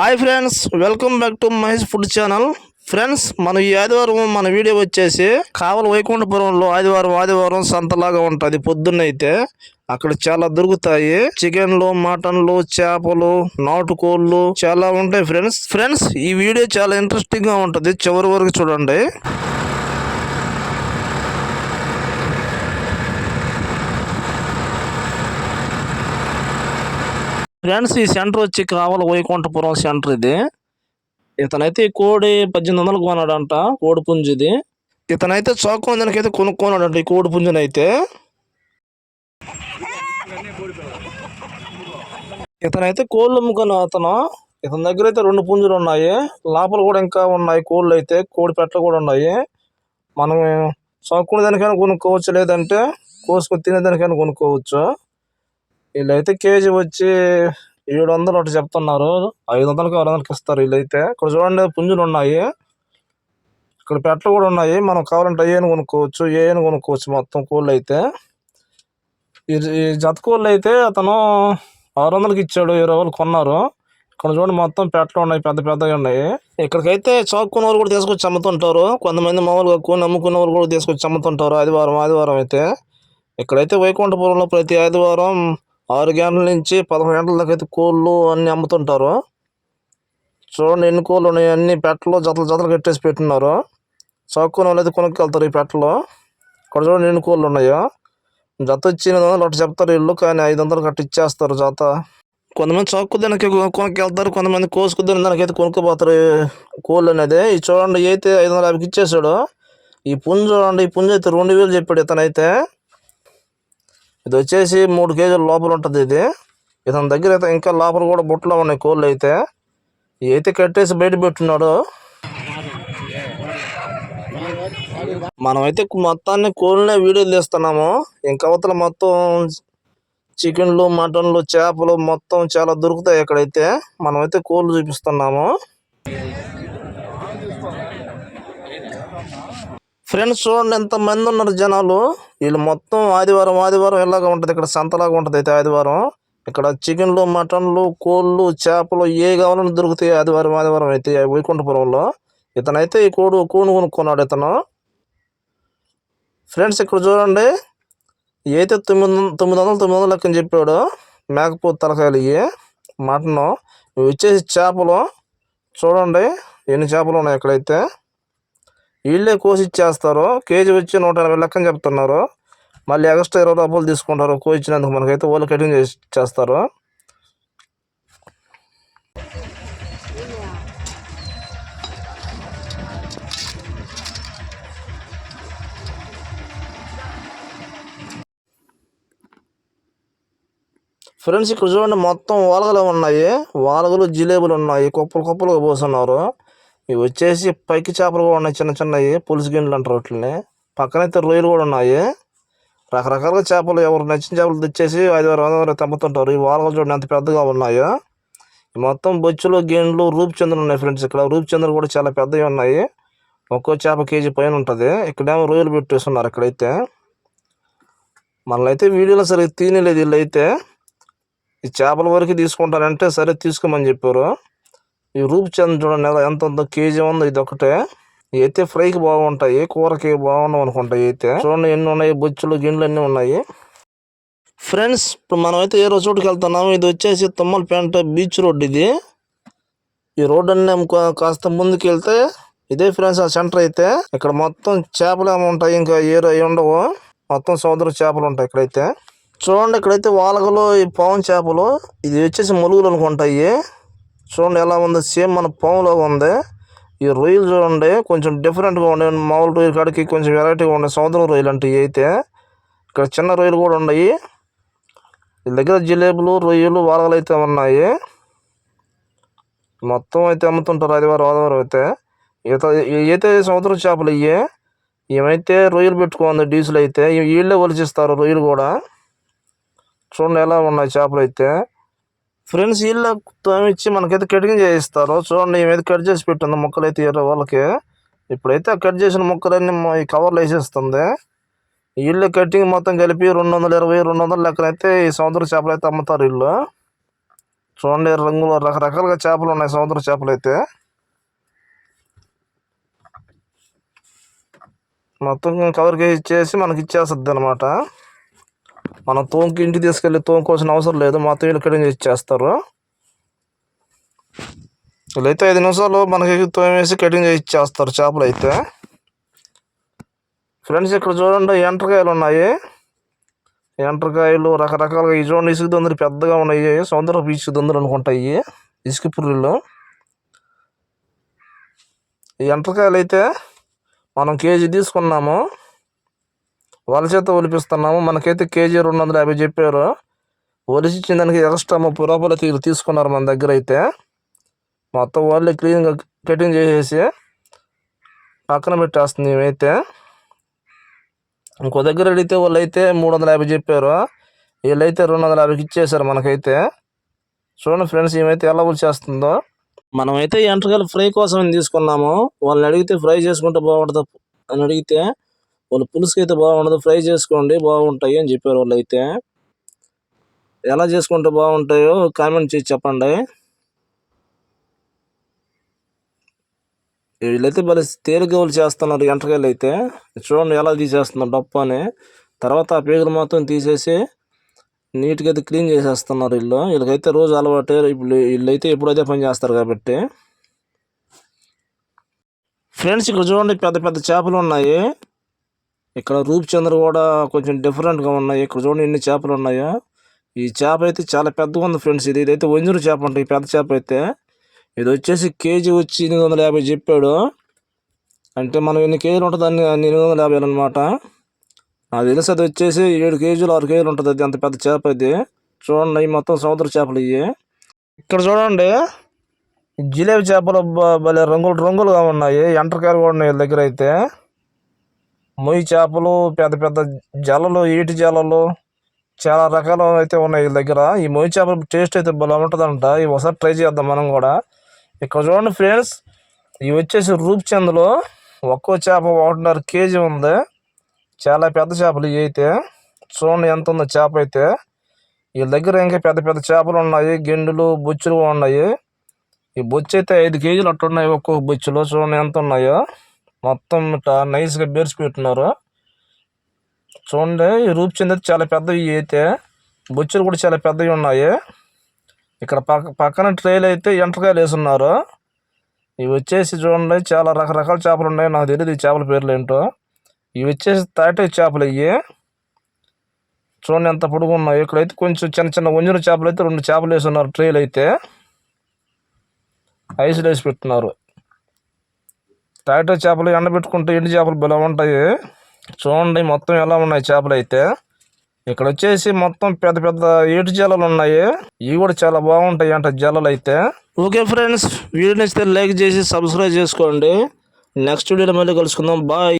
Hi friends welcome back to Mahesh food channel. Friends మనం ఈ ఆదివారం మన వీడియో వచ్చేసి కావల వైకుంఠపురంలో ఆదివారం ఆదివారం సంతలాగా ఉంటుంది. పొద్దున్నైతే అక్కడ చాలా దొరుకుతాయి. చికెన్లు మటన్లు చేపలు నాటుకోళ్ళు చాలా ఉంటాయి ఫ్రెండ్స్. ఫ్రెండ్స్ ఈ వీడియో చాలా ఇంట్రెస్టింగ్గా ఉంటుంది. చివరి వరకు చూడండి. ఫ్రెండ్స్ ఈ సెంటర్ వచ్చి కావాలి వైకుంఠపురం సెంటర్ ఇది. ఇతనైతే కోడి పద్దెనిమిది వందలకు కొన్నాడంట కోడి పుంజిది. ఇతనైతే చౌకం దానికైతే కొనుక్కోనాడంట ఈ కోడి పుంజునైతే. ఇతనైతే కోళ్ళు అమ్ముకున్న అతను. ఇతని దగ్గర అయితే రెండు పుంజులు ఉన్నాయి. లోపల కూడా ఇంకా ఉన్నాయి కోళ్ళు అయితే కోడి పెట్టలు కూడా ఉన్నాయి. మనం చౌకునే దానికైనా కొనుక్కోవచ్చు లేదంటే కోసుకొని తినేదానికైనా కొనుక్కోవచ్చు. వీళ్ళైతే కేజీ వచ్చి ఏడు వందలు ఒకటి చెప్తున్నారు. ఐదు వందలకి ఆరు వందలకి ఇస్తారు వీళ్ళైతే. ఇక్కడ చూడండి పుంజులు ఉన్నాయి. ఇక్కడ పెట్టలు కూడా ఉన్నాయి. మనం కావాలంటే ఏను కొనుక్కోవచ్చు ఏను కొనుక్కోవచ్చు మొత్తం కోళ్ళు అయితే ఈ ఈ జత కోళ్ళు అయితే అతను ఆరు వందలకి ఇచ్చాడు ఇరవై వాళ్ళు కొన్నారు. ఇక్కడ చూడండి మొత్తం పెట్టలు ఉన్నాయి పెద్ద పెద్దవి ఉన్నాయి. ఇక్కడికైతే చాక్కున్న వాళ్ళు కూడా తీసుకొచ్చి అమ్ముతుంటారు. కొంతమంది మామూలుగా కొని అమ్ముకున్న వాళ్ళు కూడా తీసుకొచ్చి అమ్ముతుంటారు. ఆదివారం ఆదివారం అయితే. ఇక్కడైతే వైకుంఠపురంలో ప్రతి ఆదివారం ఆరు గంటల నుంచి పదకొండు గంటల దాకా అయితే కోళ్ళు అన్నీ అమ్ముతుంటారు. చూడండి ఎన్ని కోళ్ళు ఉన్నాయి. అన్ని పెట్టలు జతలు జతలు కట్టేసి పెట్టున్నారు. చాక్కున్న వాళ్ళు అయితే కొనుక్కెళ్తారు ఈ పెట్టలు. ఇక్కడ చూడండి ఎన్ని కోళ్ళు ఉన్నాయో. జత వచ్చి ఎనిమిది వందలు అటు చెప్తారు ఇల్లు కానీ ఐదు వందలు కట్టి ఇచ్చేస్తారు జత. కొంతమంది చౌక్కు దానికి కొనుక్కెళ్తారు కొంతమంది కోసుకు దానికి అయితే కొనుక్కుపోతారు కోళ్ళు అనేది. ఈ చూడండి అయితే ఐదు వందల యాభైకి ఇచ్చేసాడు. ఈ పుంజు చూడండి ఈ పుంజు అయితే రెండు వేలు చెప్పాడు ఇతనైతే. ఇది వచ్చేసి మూడు కేజీల లోపల ఉంటుంది ఇది. ఇతని దగ్గర అయితే ఇంకా లోపల కూడా బుట్టలో ఉన్నాయి కోళ్ళు అయితే. ఇవి అయితే కట్టేసి బయట పెట్టున్నాడు. మనమైతే మొత్తాన్ని కోళ్ళనే వీడియోలు తీస్తున్నాము. ఇంకా అవతల మొత్తం చికెన్లు మటన్లు చేపలు మొత్తం చాలా దొరుకుతాయి ఇక్కడైతే. మనమైతే కోళ్ళు చూపిస్తున్నాము. ఫ్రెండ్స్ చూడండి ఎంత మంది ఉన్నారు జనాలు. వీళ్ళు మొత్తం ఆదివారం ఆదివారం ఇలాగా ఉంటుంది. ఇక్కడ సంతలాగా ఉంటుంది అయితే ఆదివారం. ఇక్కడ చికెన్లు మటన్లు కోళ్ళు చేపలు ఏ కావాలని దొరుకుతాయి ఆదివారం ఆదివారం అయితే వైకుంఠపురంలో. ఇతనైతే ఈ కోడు కోను కొనుక్కున్నాడు ఇతను. ఫ్రెండ్స్ ఇక్కడ చూడండి. ఇవి అయితే తొమ్మిది తొమ్మిది వందలు తొమ్మిది వందలు లెక్కని చెప్పాడు మేకపోతు తలకాయలు ఇవి మటను ఇవి వచ్చేసి చేపలు. చూడండి ఎన్ని చేపలు ఉన్నాయి ఇక్కడైతే. వీళ్ళే కోసి ఇచ్చేస్తారు కేజీ వచ్చి నూట ఎనభై లెక్కని చెప్తున్నారు మళ్ళీ ఎక్స్ట్రా ఇరవై రూపాయలు తీసుకుంటారు కోసిచ్చినందుకు మనకైతే వాళ్ళు కటింగ్ చేసి చేస్తారు ఫ్రెండ్స్ ఇక్కడ చూడండి మొత్తం వాలగలు ఉన్నాయి. వాలగలు జిలేబులు ఉన్నాయి. కుప్పలు కుప్పలుగా పోస్తున్నారు. ఇవి వచ్చేసి పైకి చేపలు కూడా ఉన్నాయి చిన్న చిన్నవి. పులుసు గిన్నెలు అంటారు వాటిని పక్కనైతే రొయ్యలు కూడా ఉన్నాయి. రకరకాలుగా చేపలు ఎవరు నచ్చిన చేపలు తెచ్చేసి ఐదు ఆరు వందల తెమ్ముతుంటారు. ఈ వాలగలు చూడండి ఎంత పెద్దగా ఉన్నాయో. ఈ మొత్తం బొచ్చులు గిన్నెలు రూపచంద్రులు ఉన్నాయి ఫ్రెండ్స్. ఇక్కడ రూపచంద్రులు కూడా చాలా పెద్దవి ఉన్నాయి. ఒక్కో చేప కేజీ పైన ఉంటుంది. ఇక్కడేమో రొయ్యలు పెట్టేస్తున్నారు ఇక్కడైతే. మనల్ని వీడియోలో సరిగ్గా తీయలేదు వీళ్ళు అయితే ఈ చేపల వరకు తీసుకుంటారంటే సరే తీసుకోమని చెప్పారు. ఈ రూపచంద్ చూడండి ఎలా ఎంత ఉందో కేజీ ఉందో ఇది ఒకటే అయితే ఫ్రైకి బాగుంటాయి కూరకి బాగుండవు అనుకుంటాయి అయితే. చూడండి ఎన్ని ఉన్నాయి బొచ్చులు గిన్నెలు అన్నీ ఉన్నాయి. ఫ్రెండ్స్ ఇప్పుడు మనం అయితే ఏ రోజు చోటుకి వెళ్తున్నాము ఇది వచ్చేసి తుమ్మలపేంట బీచ్ రోడ్ ఇది. ఈ రోడ్ అన్నీ కాస్త ముందుకు వెళ్తే ఇదే ఫ్రెండ్స్ ఆ సెంటర్ అయితే. ఇక్కడ మొత్తం చేపలు ఏమి ఉంటాయి ఇంకా ఏ అవి ఉండవు. మొత్తం సముద్ర చేపలు ఉంటాయి ఇక్కడైతే. చూడండి ఇక్కడైతే వాలగలు ఈ పాము చేపలు ఇది వచ్చేసి ములుగులు అనుకుంటాయి చూడండి ఎలా ఉంది. సేమ్ మన పాములో ఉంది. ఈ రొయ్యలు చూడండి కొంచెం డిఫరెంట్గా ఉండే మామూలు రొయ్యల కాడికి కొంచెం వెరైటీగా ఉండే సముద్రం రొయ్యలు అంటే అయితే. ఇక్కడ చిన్న రొయ్యలు కూడా ఉన్నాయి. వీళ్ళ దగ్గర జిలేబులు రొయ్యలు వాలగలు అయితే ఉన్నాయి. మొత్తం అయితే అమ్ముతుంటారు ఆదివారం ఆదివారం అయితే. ఈత అయితే సముద్రం చేపలు ఇవి ఏమైతే రొయ్యలు పెట్టుకుంది డీజిల్ అయితే వీళ్ళే ఒలిచిస్తారు రొయ్యలు కూడా. చూడండి ఎలా ఉన్నాయి చేపలు అయితే. ఫ్రెండ్స్ వీళ్ళు ఇచ్చి మనకైతే కటింగ్ చేయిస్తారు. చూడండి ఏమైతే కట్ చేసి పెట్టింది మొక్కలు అయితే ఇరవై వాళ్ళకి. ఇప్పుడైతే ఆ కట్ చేసిన ముక్కలన్నీ ఈ కవర్లో వేసేస్తుంది. వీళ్ళు కటింగ్ మొత్తం కలిపి రెండు వందల ఇరవై రెండు వందల లెక్కనైతే ఈ సముద్ర చేపలు అయితే అమ్ముతారు వీళ్ళు. చూడండి రంగులు రకరకాలుగా చేపలు ఉన్నాయి సముద్ర చేపలు అయితే. మొత్తం కవర్కి ఇచ్చేసి మనకి ఇచ్చేస్తుంది అనమాట మనం తోంకి ఇంటికి తీసుకెళ్ళి తోముకోవాల్సిన అవసరం లేదు మా తోయలు కటింగ్ చేసి ఇచ్చేస్తారు వీళ్ళైతే ఐదు నిమిషాలు మనకి తోమేసి కటింగ్ చేసి ఇచ్చేస్తారు చేపలు అయితే. ఫ్రెండ్స్ ఇక్కడ చూడండి ఎండ్రకాయలు ఉన్నాయి. ఎండ్రకాయలు రకరకాలుగా ఈ చూడండి ఇసుక దొందరు పెద్దగా ఉన్నాయి. సముద్రపు ఇసుక దొందరు అనుకుంటాయి. ఇసుక పుర్రెలు ఈ ఎండ్రకాయలు అయితే మనం కేజీ తీసుకున్నాము. వాళ్ళ చేత ఒలిపిస్తున్నాము. మనకైతే కేజీ రెండు వందల యాభై చెప్పారు. ఒలిచిచ్చిన దానికి ఎక్స్ట్రా మా రూపాయలు తీరు తీసుకున్నారు మన దగ్గర అయితే. మొత్తం వాళ్ళే క్లీన్గా కటింగ్ చేసేసి పక్కన పెట్టేస్తుంది మేమైతే. ఇంకో దగ్గర అడిగితే వాళ్ళు అయితే మూడు వందల యాభై చెప్పారు. వీళ్ళైతే రెండు వందల యాభైకి ఇచ్చేసారు మనకైతే. చూడండి ఫ్రెండ్స్ ఏమైతే ఎలా చేస్తుందో మనమైతే ఎంట్రకాయలు ఫ్రై కోసం తీసుకున్నాము. వాళ్ళని అడిగితే ఫ్రై చేసుకుంటే బాగుంటుంది అని అడిగితే వాళ్ళు పులుసుకి అయితే బాగుండదు ఫ్రై చేసుకోండి బాగుంటాయి అని చెప్పారు వాళ్ళు అయితే ఎలా చేసుకుంటే బాగుంటాయో కామెంట్ చేసి చెప్పండి. వీళ్ళైతే భలే తేలిగ్గా వాళ్ళు చేస్తున్నారు ఎంటకాయలు అయితే చూడండి ఎలా తీసేస్తున్నారు డప్పు అని తర్వాత ఆ పేగులు మాత్రం తీసేసి నీట్గా అయితే క్లీన్ చేసేస్తున్నారు వీళ్ళు. వీళ్ళకైతే రోజు అలవాటే. ఇప్పుడు వీళ్ళైతే ఎప్పుడైతే పని చేస్తారు కాబట్టి. ఫ్రెండ్స్ ఇక్కడ చూడండి పెద్ద పెద్ద చేపలు ఉన్నాయి. ఇక్కడ రూపచంద్ర కూడా కొంచెం డిఫరెంట్గా ఉన్నాయి. ఇక్కడ చూడండి ఎన్ని చేపలు ఉన్నాయో. ఈ చేప అయితే చాలా పెద్దగా ఉంది ఫ్రెండ్స్ ఇది ఇదైతే వంజూరు చేప అంట. ఈ పెద్ద చేప అయితే. ఇది వచ్చేసి కేజీ వచ్చి ఎనిమిది వందల యాభై చెప్పాడు. అంటే మనం ఎన్ని కేజీలు ఉంటుంది అన్ని ఎనిమిది వందల యాభై అనమాట నాకు తెలిసి అది వచ్చేసి ఏడు కేజీలు ఆరు కేజీలు ఉంటుంది అది. అంత పెద్ద చేప ఇది. చూడండి ఇవి మొత్తం సముద్ర చేపలు ఇవి ఇక్కడ చూడండి. జిలేబీ చేపలు భలే రంగులు రంగులుగా ఉన్నాయి. ఎంటర్కాయలు కూడా ఉన్నాయి దగ్గర అయితే. మొయ్యి చేపలు పెద్ద పెద్ద జలలు ఈటి జలలు చాలా రకాలు అయితే ఉన్నాయి వీళ్ళ దగ్గర. ఈ మొయ్యి చేపల టేస్ట్ అయితే భలే ఉంటుందంట. ఇవి ఒకసారి ట్రై చేద్దాం మనం కూడా. ఇక్కడ చూడండి ఫ్రెండ్స్ ఇవి వచ్చేసి రూప్చంద్లో ఒక్కో చేప ఒకటిన్నర కేజీ ఉంది. చాలా పెద్ద చేపలు ఇవి అయితే. చూడండి ఎంత ఉందో చేప అయితే. వీళ్ళ దగ్గర ఇంకా పెద్ద పెద్ద చేపలు ఉన్నాయి. గిండులు బొచ్చులు ఉన్నాయి. ఈ బొచ్చు అయితే ఐదు కేజీలు అట్టున్నాయి ఒక్కొక్క బొచ్చులో. చూడండి ఎంత ఉన్నాయో. మొత్తం నైస్గా బేర్చి పెట్టినారు చూడండి ఈ రూప్ చెంది చాలా పెద్దవి అయితే బొచ్చులు కూడా చాలా పెద్దవి ఉన్నాయి. ఇక్కడ పక్క పక్కన ట్రేలు అయితే ఎంటకాయలు వేసున్నారు ఇవి వచ్చేసి చూడండి చాలా రకరకాల చేపలు ఉన్నాయి. నాకు తెలియదు ఈ చేపల పేర్లు ఏంటో. ఇవి వచ్చేసి తాటే చేపలు ఇవి చూడండి ఎంత పొడుగున్నాయి ఇక్కడైతే కొంచెం చిన్న చిన్న వంజుల చేపలు అయితే రెండు చేపలు వేసున్నారు ట్రైలు అయితే. ఐసులు వేసి పెట్టున్నారు. తాటే చేపలు ఎండబెట్టుకుంటే ఎండు చేపలు బలం ఉంటాయి. చూడండి మొత్తం ఎలా ఉన్నాయి చేపలు అయితే. ఇక్కడ వచ్చేసి మొత్తం పెద్ద పెద్ద ఏటు జలలు ఉన్నాయి. ఇవి కూడా చాలా బాగుంటాయి అంట జలలు అయితే. ఓకే ఫ్రెండ్స్ వీడియో నచ్చితే లైక్ చేసి సబ్స్క్రైబ్ చేసుకోండి. నెక్స్ట్ వీడియోలో మళ్ళీ కలుసుకుందాం. బాయ్.